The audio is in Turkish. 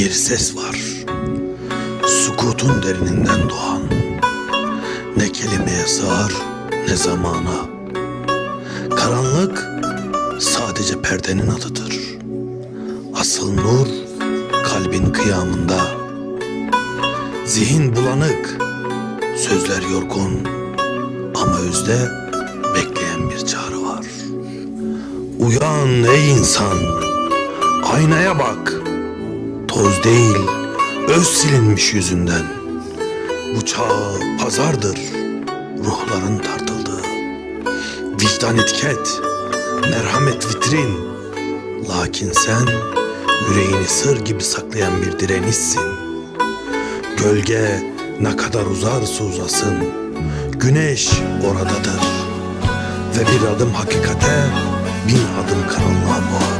Bir ses var. Sukutun derininden doğan. Ne kelimeye sığar ne zamana. Karanlık sadece perdenin adıdır. Asıl nur kalbin kıyamında. Zihin bulanık, sözler yorgun ama özde bekleyen bir çağrı var. Uyan ey insan, aynaya bak. Toz değil, öz silinmiş yüzünden. Bu çağ pazardır, ruhların tartıldığı. Vicdan etiket, merhamet vitrin. Lakin sen yüreğini sır gibi saklayan bir direnişsin. Gölge ne kadar uzarsa uzasın, güneş oradadır. Ve bir adım hakikate, bin adım karanlığa boğar.